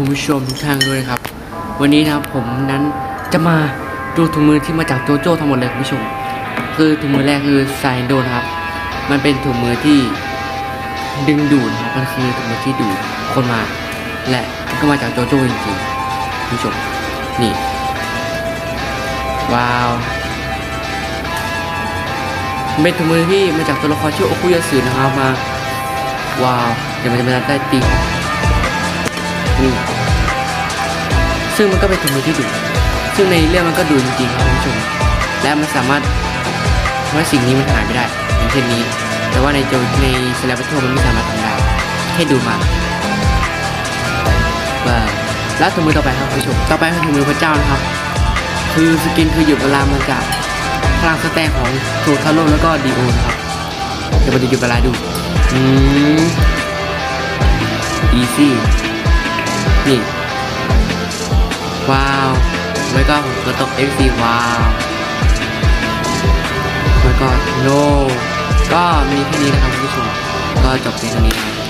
คุณผู้ชมทุกท่านด้วยนะครับ วันนี้นะครับผมนั้นจะมาดูถุงมือที่มาจากโจโจ้ทั้งหมดเลยคุณผู้ชม คือถุงมือแรกคือไซโดนะครับ มันเป็นถุงมือที่ดึงดูดครับมันคือถุงมือที่ดูดคนมา และก็มาจากโจโจ้จริงๆคุณผู้ชมนี่ ว้าวเป็นถุงมือที่มาจากตัวละครชื่อโอคุยาสึนะครับมาว้าวเดี๋ยวมันจะมาได้ตี นี่ซึ่งมันก็เป็นถุงมือที่ดูดซึ่งในเรื่องมันก็ดูจริงๆครับคุณผู้ชม และมันสามารถทำให้สิ่งนี้มันหายไม่ได้อย่างเช่นนี้ แต่ว่าในโจในสแลปทัวมันไม่สามารถทำได้แค่ดูมาว้าแล้วถุงมือต่อไปครับคุณผู้ชม ต่อไปคือถุงมือพระเจ้านะครับ คือสกินคือหยุดเวลามาจากพลังสแตนของโททาโร่แล้วก็ดีโอนะครับเดี๋ยวมาดูหยุดเวลาดูอืมอีซี่ นี่ ว้าวไม่ก็ผมก็ตก FC ว้าวไม่ก็โนก็มีแค่นี้นะครับคุณผู้ชมก็จบเพียงเท่านี้นะครับ